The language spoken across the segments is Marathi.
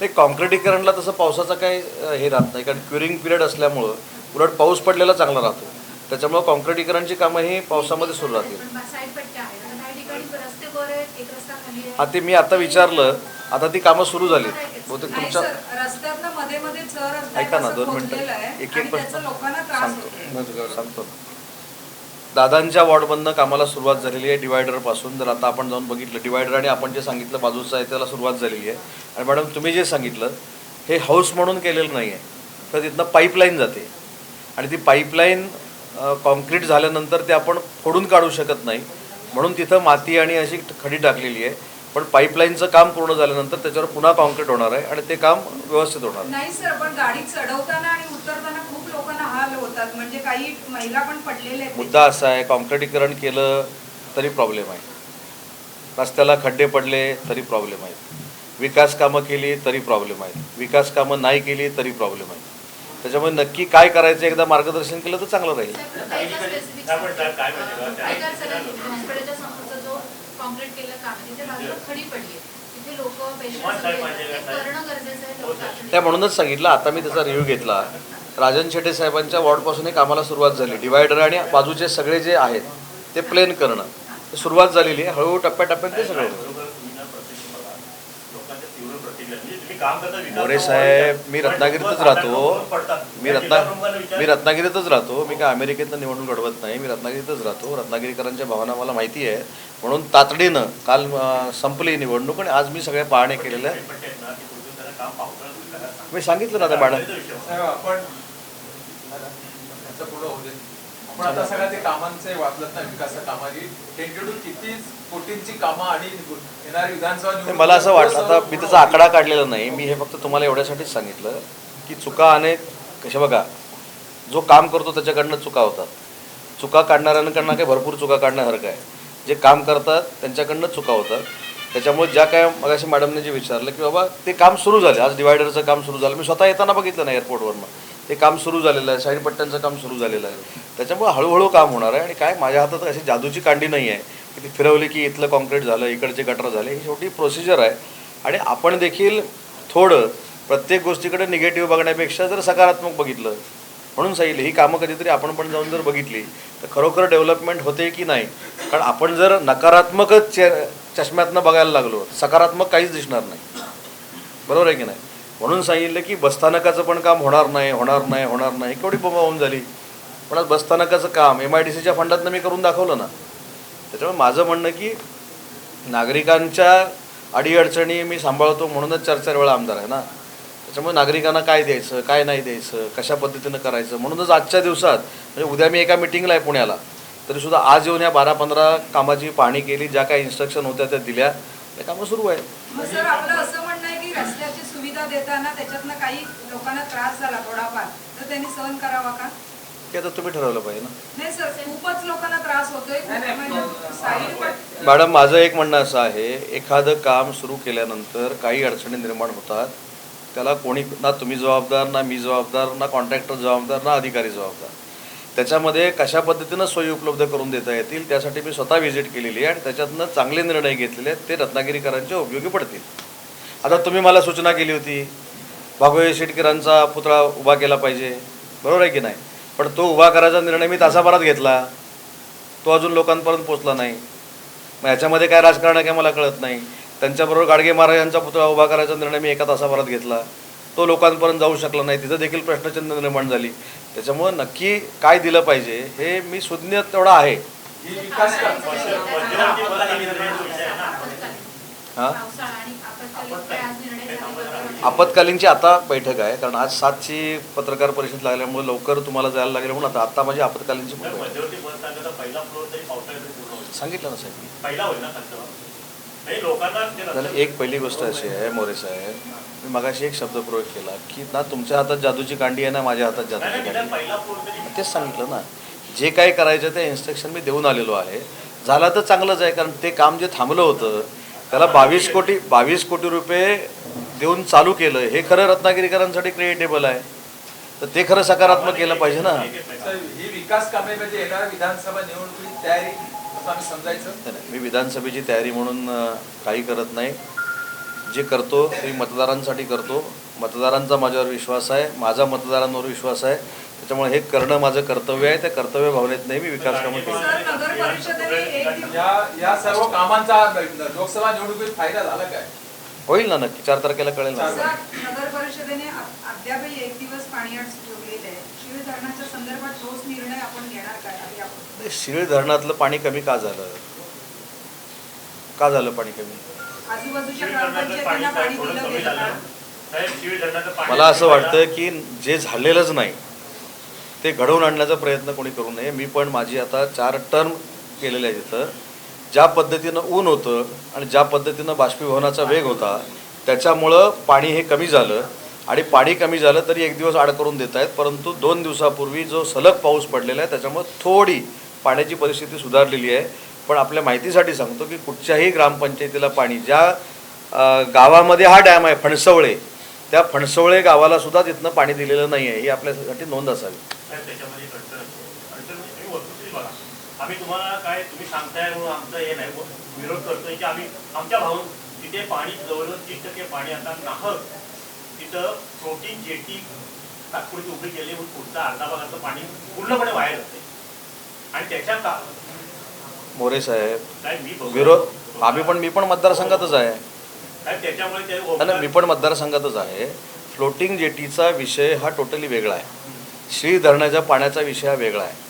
ते कॉन्क्रिटीकरणला तसं पावसाचा काही हे राहत नाही. कारण क्युरिंग पिरियड असल्यामुळं उलट पाऊस पडलेला चांगला राहतो. त्याच्यामुळं कॉन्क्रिटीकरणची कामं ही पावसामध्ये सुरू राहतील. हा ते मी आता विचारलं आता ती कामं सुरू झाली. बहुतेक तुमच्या ऐका ना दोन मिनिटं. एक एक त्याचा लोकांना त्रास होतो. सांगतो. सांगतो ना. दादांच्या वॉर्डमधनं कामाला सुरुवात झालेली आहे डिवायडरपासून. जर आता आपण जाऊन बघितलं डिवायडर आणि आपण जे सांगितलं बाजूचं आहे त्याला सुरुवात झालेली आहे. आणि मॅडम तुम्ही जे सांगितलं हे हाऊस म्हणून केलेलं नाही आहे. तर तिथनं पाईपलाईन जाते. आणि ती पाईपलाईन कॉन्क्रीट झाल्यानंतर ते आपण फोडून काढू शकत नाही. म्हणून तिथं माती आणि अशी खडी टाकलेली आहे. पण पाईपलाईनचं काम पूर्ण झाल्यानंतर त्याच्यावर पुन्हा कॉन्क्रीट होणार आहे आणि ते काम व्यवस्थित होणार नाही सर पण गाडी चढवताना आणि उतरताना होतात म्हणजे काही महिला पण पडलेल्या आहेत. मुद्दा असा आहे कॉन्क्रिटीकरण केलं तरी प्रॉब्लेम आहे. रस्त्याला खड्डे पडले तरी प्रॉब्लेम आहेत विकास कामं केली तरी प्रॉब्लेम आहेत विकास कामं नाही केली तरी प्रॉब्लेम आहेत त्याच्यामुळे नक्की काय करायचं एकदा मार्गदर्शन केलं तर चांगलं राहील. साहेब, आता एका specific काय म्हणतात, काय म्हणतात? काय? काय सगळ्या हॉस्पिटलच्या समोरचा जो कॉन्क्रीट केलं काम आहे, तिथे बाजूला खडी पडली आहे. तिथे लोक किमान काय पाहिजे पेशंट का? करणं गरजेचं आहे. लोक तातडीने- त्या म्हणूनच सांगितलं आता मी त्याचा रिव्ह्यू घेतला. राजन शेटे साहेबांच्या वॉर्डपासून एक कामाला सुरुवात झाली. डिवायडर आणि बाजूचे सगळे जे आहेत ते प्लेन करणं. ते सुरुवात झालेली आहे. हळूहळू टप्प्याटप्प्यात ते सगळं मोरे साहेब, मी रत्नागिरीतच राहतो. मी रत्ना मी रत्नागिरीतच राहतो. मी काय अमेरिकेतनं निवडणूक घडवत नाही. मी रत्नागिरीतच राहतो. रत्नागिरीकरांच्या भावना मला माहिती आहे. म्हणून तातडीनं काल संपली निवडणूक आणि आज मी सगळ्या पाहणे केलेल्या मी सांगितलं ना आता मॅडम आपण होऊ दे. आपण आता सगळ्या ते कामांचे वाचलत ना विकास कामाची. किती कोटींची कामं आणि येणारी विधानसभा मला असं वाटलं आता मी त्याचा आकडा काढलेला नाही. मी हे फक्त तुम्हाला एवढ्यासाठीच सांगितलं की चुका अनेक कशा बघा जो काम करतो त्याच्याकडनं चुका होतात. चुका काढणाऱ्यांकडनं काही भरपूर चुका काढण्यासारखं आहे. जे काम करतात त्यांच्याकडनं चुका होतात. त्याच्यामुळे ज्या काय मगाशी मॅडमने जे विचारलं की बाबा ते काम सुरू झाले. आज डिवायडरचं काम सुरू झालं. मी स्वतः येताना बघितलं ना एअरपोर्टवरनं ते काम सुरू झालेलं आहे. साईड पट्ट्यांचं काम सुरू झालेलं आहे. त्याच्यामुळे हळूहळू काम होणार आहे. आणि काय माझ्या हातात अशी जादूची कांडी नाही आहे. की ती फिरवली की इथलं कॉन्क्रीट झालं इकडचे गटर झाले. ही शेवटी प्रोसिजर आहे. आणि आपण देखील थोडं प्रत्येक गोष्टीकडे निगेटिव्ह बघण्यापेक्षा जर सकारात्मक बघितलं. म्हणून सांगितलं ही कामं कधीतरी आपण पण जाऊन जर बघितली तर खरोखर डेव्हलपमेंट होते की नाही? कारण आपण जर नकारात्मकच चे चष्म्यातनं बघायला लागलो सकारात्मक काहीच दिसणार नाही. बरोबर आहे की नाही? म्हणून सांगितलं की बसस्थानकाचं पण काम होणार नाही होणार नाही होणार नाही. केवढी बोंबा होऊन झाली. पण आज बसस्थानकाचं काम एम आय डी सीच्या फंडातनं मी करून दाखवलं ना. त्याच्यामुळे माझं म्हणणं की नागरिकांच्या अडीअडचणी मी सांभाळतो म्हणूनच चार चार वेळा आमदार आहे ना. त्याच्यामुळे नागरिकांना काय द्यायचं काय नाही द्यायचं कशा पद्धतीनं करायचं म्हणूनच आजच्या दिवसात म्हणजे उद्या मी एका मिटिंगला आहे पुण्याला. तरीसुद्धा आज येऊन या बारा पंधरा कामाची पाहणी केली ज्या काही इन्स्ट्रक्शन होत्या त्या दिल्या. त्या कामं सुरू आहे मग सर आपलं असं म्हणणं आहे की रस्त्याची सुविधा देताना त्याच्यातनं काही लोकांना त्रास झाला थोडाफार तर त्यांनी सहन करावा का? ते आता तुम्ही ठरवलं पाहिजे ना. नाही सर खूपच लोकांना त्रास होतोय. म्हणजे मॅडम माझं एक म्हणणं असं आहे एखादं काम सुरू केल्यानंतर काही अडचणी निर्माण होतात. त्याला कोणी ना तुम्ही जबाबदार ना मी जबाबदार ना कॉन्ट्रॅक्टर जबाबदार ना अधिकारी जबाबदार. त्याच्यामध्ये कशा पद्धतीनं सोयी उपलब्ध करून देता येतील त्यासाठी मी स्वतः व्हिजिट केलेली आहे आणि त्याच्यातनं चांगले निर्णय घेतलेले आहेत. ते रत्नागिरीकरांच्या उपयोगी पडतील. आता तुम्ही मला सूचना केली होती भागोजी शेटकरांचा पुतळा उभा केला पाहिजे. बरोबर आहे की नाही? पण तो उभा करायचा निर्णय मी तासाभरात घेतला. तो अजून लोकांपर्यंत पोचला नाही. मग याच्यामध्ये काय राजकारण आहे काय मला कळत नाही. त्यांच्याबरोबर गाडगे महाराजांचा पुतळा उभा करायचा निर्णय मी एका तासाभरात घेतला. तो लोकांपर्यंत जाऊ शकला नाही. तिथं देखील प्रश्नचिन्ह निर्माण झाली. त्याच्यामुळं नक्की काय दिलं पाहिजे हे मी सुज्ञ तेवढा आहे. ही? आपत्कालीनची आता बैठक आहे. कारण आज सातची पत्रकार परिषद लागल्यामुळे लवकर तुम्हाला जायला लागेल म्हणून आता आता माझी आपत्कालीनची सांगितलं ना साहेब मी. पहिला होईल ना खालचा नाही लोकांना ते झालं रस्त्यात- एक पहिली गोष्ट अशी आहे मोरे साहेब मी मगाशी एक शब्द प्रयोग केला की ना तुमच्या हातात जादूची कांडी आहे ना माझ्या हातात जादूची कांडी आहे. तेच सांगितलं ना जे काही करायचं ते इन्स्ट्रक्शन मी देऊन आलेलो आहे झालं तर चांगलंच आहे कारण ते काम जे थांबलं होतं त्याला बावीस कोटी बावीस कोटी रुपये देऊन चालू केलं हे खरं रत्नागिरीकरांसाठी क्रिएटेबल आहे तर ते खरं सकारात्मक केलं पाहिजे ना ही विकास कामे म्हणजे येणाऱ्या विधानसभा निवडणुकीची तयारी मी विधानसभेची तयारी म्हणून काही करत नाही. जे करतो ते मतदारांसाठी करतो. मतदारांचा माझ्यावर विश्वास आहे माझा मतदारांवर विश्वास आहे. त्याच्यामुळे हे करणं माझं कर्तव्य आहे. त्या कर्तव्य भावनेत नाही मी विकास कामं केली. सर नगर परिषदेने एक दिवस या या सर्व कामांचा लोकसभा निवडणुकीत फायदा झाला काय? होईल ना नक्की. चार तारखेला कळेल ना. नगर परिषदेने अद्यापही एक दिवस पाणीआट ठेवलेलं आहे. संदर्भात ठोस निर्णय आपण घेणार काय? शिळ धरणातलं पाणी कमी का झालं? का झालं पाणी कमी? मला असं वाटतं की जे झालेलंच नाही ते घडवून आणण्याचा प्रयत्न कोणी करू नये. मी पण माझी आता चार टर्म केलेले आहे तिथं ज्या पद्धतीनं ऊन होतं आणि ज्या पद्धतीनं बाष्पीभवनाचा वेग होता त्याच्यामुळं पाणी हे कमी झालं. आणि पाणी कमी झालं तरी एक दिवस आड करून देत आहेत परंतु दोन दिवसापूर्वी जो सलग पाऊस पडलेला आहे त्याच्यामुळे थोडी पाण्याची परिस्थिती सुधारलेली आहे. पण आपल्या माहितीसाठी सांगतो की कुठच्याही ग्रामपंचायतीला पाणी ज्या गावामध्ये हा डॅम आहे फणसवळे त्या फणसवळे गावाला सुद्धा तिथनं पाणी दिलेलं नाही आहे. ही आपल्यासाठी नोंद असावी. म्हणजे आम्ही तुम्हाला काय तुम्ही सांगताय म्हणून आमचं हे नाही. विरोध करतोय की आम्ही आमच्या भाऊन तिथे पाणी जवळजवळ तीस टक्के पाणी आता नाहक तिथं प्रोटीन जेटी तात्पुरती उभी केली म्हणून पुढचा अर्धा भागाचं पाणी पूर्णपणे वाया जाते आणि त्याच्या का? मोरे साहेब. विरोध आम्ही पण मी पण मतदारसंघातच आहे. त्याच्यामुळे मी पण मतदारसंघातच आहे. फ्लोटिंग जेटीचा विषय हा टोटली वेगळा आहे. श्री धरणाच्या पाण्याचा विषय हा वेगळा आहे.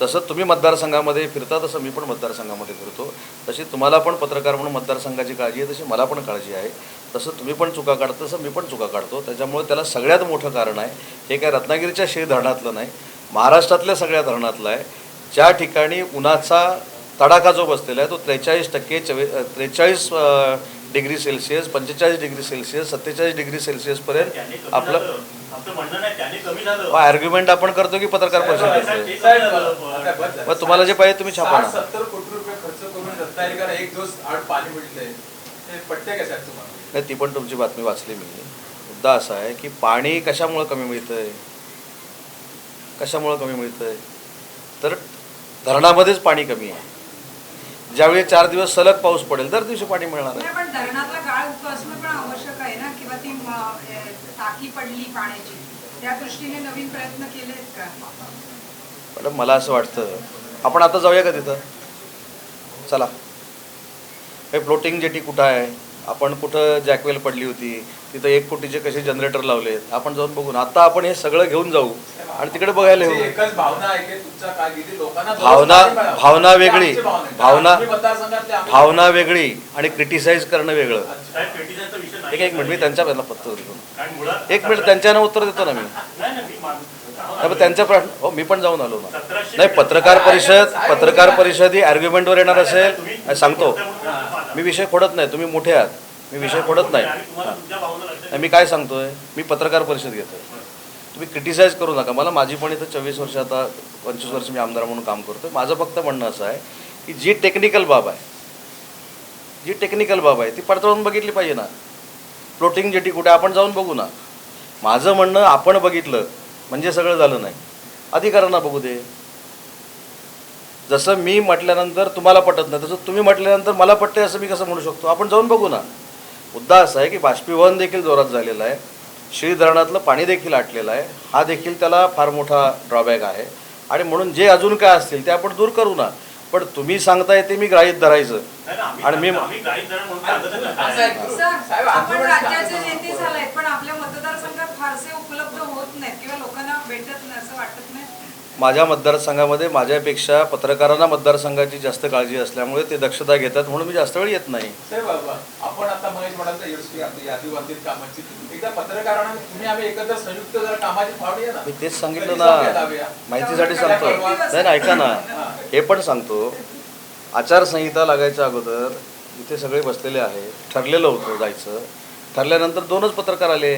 तसं तुम्ही मतदारसंघामध्ये फिरता तसं मी पण मतदारसंघामध्ये फिरतो. तशी तुम्हाला पण पत्रकार म्हणून मतदारसंघाची काळजी आहे तशी मला पण काळजी आहे. तसं तुम्ही पण चुका काढता तसं मी पण चुका काढतो. त्याच्यामुळे त्याला सगळ्यात मोठं कारण आहे हे काय रत्नागिरीच्या श्री धरणातलं नाही महाराष्ट्रातल्या सगळ्या धरणातलं आहे. ज्या ठिकाणी उन्हाचा तडाखा जो बसलेला आहे तो त्रेचाळीस टक्के चवे त्रेचाळीस डिग्री सेल्सिअस पंचेचाळीस डिग्री सेल्सिअस सत्तेचाळीस डिग्री सेल्सिअसपर्यंत आपलं आर्ग्युमेंट आपण करतो की पत्रकार परिषद. मग तुम्हाला जे पाहिजे तुम्ही छापा नाही ती पण तुमची बातमी वाचली मी. मुद्दा असा आहे की पाणी कशामुळं कमी मिळतंय? कशामुळं कमी मिळतंय? तर धरणामध्येच पाणी कमी आहे. ज्यावेळी चार दिवस सलग पाऊस पडेल दर दिवशी पाणी मिळणार आहे. मॅडम मला असं वाटतं. आपण आता जाऊया का तिथं? चला. हे फ्लोटिंग जेटी कुठं आहे? आपण कुठं जॅकवेल पडली होती तिथं एक कोटीचे कसे जनरेटर लावलेत आपण जाऊन बघू ना आता आपण हे सगळं घेऊन जाऊ आणि तिकडे बघायला येऊ. एकच भावना आहे की तुमच्या काळजीत लोकांना भावना- वेगळी. भावना. भावना- वेगळी आणि क्रिटिसाइज करणं वेगळं. एक एक मिनिट मी त्यांच्या पहिला पत्र देतो. एक मिनिट त्यांच्यानं उत्तर देतो ना मी. त्यांचा प्रश्न हो मी पण जाऊन आलो ना. नाही पत्रकार परिषद पत्रकार परिषद ही आर्ग्युमेंटवर येणार असेल. सांगतो. मी विषय खोडत नाही तुम्ही मोठे आहात. मी विषय खोडत नाही. मी काय सांगतोय? मी पत्रकार परिषद घेतोय. तुम्ही क्रिटिसाइज करू नका. मला माझी पण इथं चोवीस वर्ष आता पंचवीस वर्ष मी आमदार म्हणून काम करतोय. माझं फक्त म्हणणं असं आहे की जी टेक्निकल बाब आहे जी टेक्निकल बाब आहे ती पडताळून बघितली पाहिजे ना. फ्लोटिंग जेटी कुठे आपण जाऊन बघू ना. माझं म्हणणं आपण बघितलं म्हणजे सगळं झालं नाही. अधिकाऱ्यांना बघू दे. जसं मी म्हटल्यानंतर तुम्हाला पटत नाही तसं तुम्ही म्हटल्यानंतर मला पटते असं मी कसं म्हणू शकतो? आपण जाऊन बघू ना. मुद्दा असा आहे की बाष्पीभवन देखील जोरात झालेलं आहे. श्री धरणातलं पाणी देखील आटलेलं आहे. हा देखील त्याला फार मोठा ड्रॉबॅक आहे. आणि म्हणून जे अजून काय असतील ते आपण दूर करू ना. पण तुम्ही सांगताय ते मी ग्राहीत धरायचं. आणि आणि मी- आपण राज्याचे? नेते पण आपल्या मतदारसंघात फारसे उपलब्ध होत नाहीत किंवा लोकांना भेटत नाही असं वाटत नाही माझ्या मतदारसंघामध्ये माझ्यापेक्षा पत्रकारांना मतदारसंघाची जास्त काळजी असल्यामुळे ते दक्षता घेतात म्हणून मी जास्त वेळ येत नाही. आपण आता महेश कामाची. एकदा पत्रकारांना तुम्ही आम्ही एकत्र संयुक्त जरा कामाची फावडी आहे ना मी तेच सांगितलं ना. माहितीसाठी सांगतो. नाही ना ऐका ना. हे. पण सांगतो. आचारसंहिता लागायच्या अगोदर इथे सगळे बसलेले आहे. ठरलेलं होतं जायचं. ठरल्यानंतर दोनच पत्रकार आले.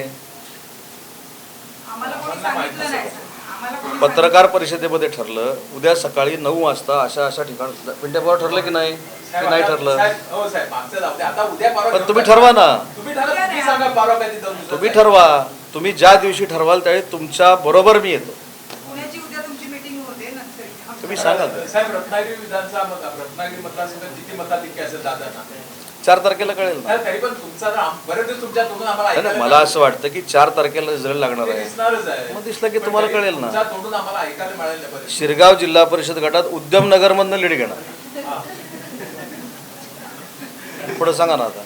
पत्रकार परिषदेमध्ये ठरलं उद्या सकाळी नऊ वाजता अशा अशा ठिकाण पिंट्याबाबा ठरलं की नाही? की नाही ठरलं? हो पण तुम्ही. ठरवा ना. तुम्ही ठरवा तुम्ही सांगा परवा कधी जाऊन दुसरं तुम्ही साहेब. ठरवा. तुम्ही ज्या दिवशी ठरवाल त्यावेळी तुमच्या बरोबर मी येतो. पुण्याची उद्या तुमची मीटिंग होते नंतर तुम्ही सांगा. साहेब रत्नागिरी विधानसभा मत रत्नागिरी मतदारसंघात किती मताधिक्य असेल दादांना? चार तारखेला कळेल ना. नाही, तरी पण तुमचा जर आम- बरेच दिवस तुमच्या तोंडून आम्हाला नाही, नाही, ऐकायला मला असं वाटतं की चार तारखेला रिझल्ट लागणार ते आहे. दिसणारच आहे. मग दिसलं की पण तुम्हाला तरी कळेल ना. तुमच्या तोंडून आम्हाला ऐकायला मिळालं नाही बरेच. शिरगाव जिल्हा परिषद गटात उद्यमनगर मधनं लीड घेणार पुढे सांगा ना आता.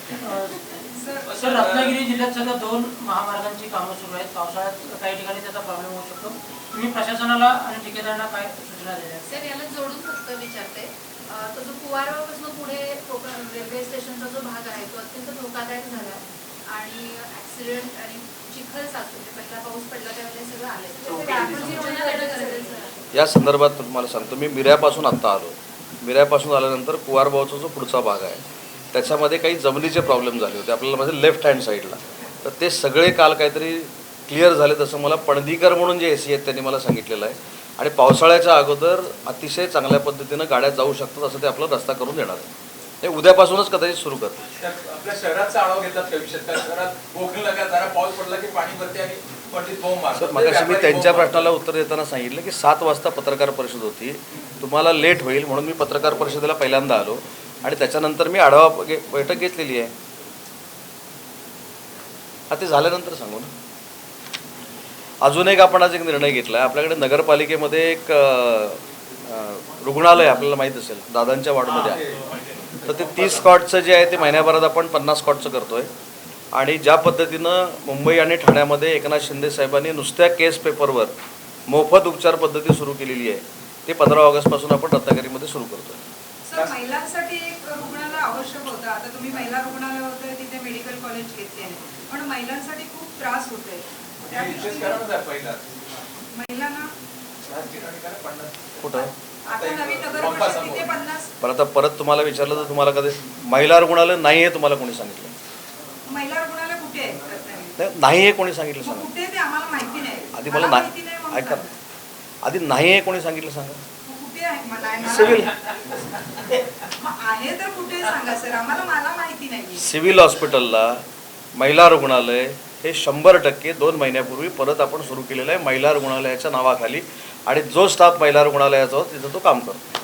सर रत्नागिरी जिल्ह्यात सध्या दोन महामार्गांची कामं सुरू आहेत. पावसाळ्यात काही ठिकाणी त्याचा प्रॉब्लेम होऊ शकतो. तुम्ही प्रशासनाला आणि ठेकेदारांना काय सूचना देणार? सर याला जोडून फक्त विचारते. तो जो कुवारापासून पुढे कोकण रेल्वे स्टेशनचा जो भाग आहे तो अत्यंत धोकादायक झाला आणि ऍक्सिडेंट आणि चिखल साचून म्हणजे पहिला पाऊस पडला त्यावेळेला हे सगळं आले गरजेचं आहे या संदर्भात तुम्हाला सांगतो मी मिऱ्यापासून आत्ता आलो. मिऱ्यापासून आल्यानंतर कुवारबावचा जो पुढचा भाग आहे त्याच्यामध्ये काही जमिनीचे प्रॉब्लेम झाले होते. आपल्याला म्हणजे लेफ्ट हँड साईडला तर ते सगळे काल काहीतरी क्लिअर झाले तसं मला पणदीकर म्हणून जे ए सी आहेत त्यांनी मला सांगितलेलं आहे. आणि पावसाळ्याच्या अगोदर अतिशय चांगल्या पद्धतीनं गाड्या जाऊ शकतात असं ते आपला रस्ता करून देणार आहे. ते उद्यापासूनच कदाचित सुरू करतील. तर आपल्या शहराचा आढावा घेतात शहरात मगाशी मी त्यांच्या प्रश्नाला उत्तर देताना सांगितलं की सात वाजता पत्रकार परिषद होती. तुम्हाला लेट होईल म्हणून मी पत्रकार परिषदेला पहिल्यांदा आलो आणि त्याच्यानंतर मी आढावा बैठक घेतलेली आहे. हा ते झाल्यानंतर सांगू ना. अजून एक आपण आज एक निर्णय घेतला आहे आपल्याकडे नगरपालिकेमध्ये एक रुग्णालय आपल्याला माहीत असेल दादांच्या वार्डमध्ये आहे. तर ते तीस कॉटचं जे आहे ते महिन्याभरात आपण पन्नास स्कॉटचं करतोय. आणि ज्या पद्धतीनं मुंबई आणि ठाण्यामध्ये एकनाथ शिंदे साहेबांनी नुसत्या केस पेपरवर मोफत उपचार पद्धती सुरू केलेली आहे ते पंधरा ऑगस्टपासून आपण रत्नागिरीमध्ये सुरू करतो महिलांसाठी एक रुग्णालय आवश्यक होतं. आता तुम्ही महिला रुग्णालय होतं तिथे मेडिकल कॉलेज घेतले आहे पण महिलांसाठी खूप त्रास होतोय. आहे पण आता परत तुम्हाला विचारलं तर तुम्हाला कधी महिला रुग्णालय नाही आहे तुम्हाला कोणी सांगितलं? महिला रुग्णालय कुठे आहे? रत्नागिरीत? नाही आहे कोणी सांगितलं सांगा. कुठे आहे ते आम्हाला माहिती नाही. आधी मला माहिती नाही ऐका. आधी नाही आहे कोणी सांगितलं सांगा. मग कुठे आहे? मला मला- सिव्हिल. मग आहे तर कुठे सांगा सर? आम्हाला मला माहिती नाही सिव्हिल हॉस्पिटलला महिला रुग्णालय हे शंभर टक्के दोन महिन्यापूर्वी परत आपण सुरू केलेलं आहे महिला रुग्णालयाच्या नावाखाली. आणि जो स्टाफ महिला रुग्णालयाचा होता तिथं तो काम करतो.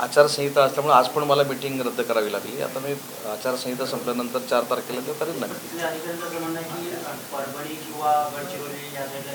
आचारसंहिता असल्यामुळे आज पण मला मिटिंग रद्द करावी लागली. आता मी आचारसंहिता संपल्यानंतर चार तारखेला ते करेन ना परभणी किंवा गडचिरोली या साईडला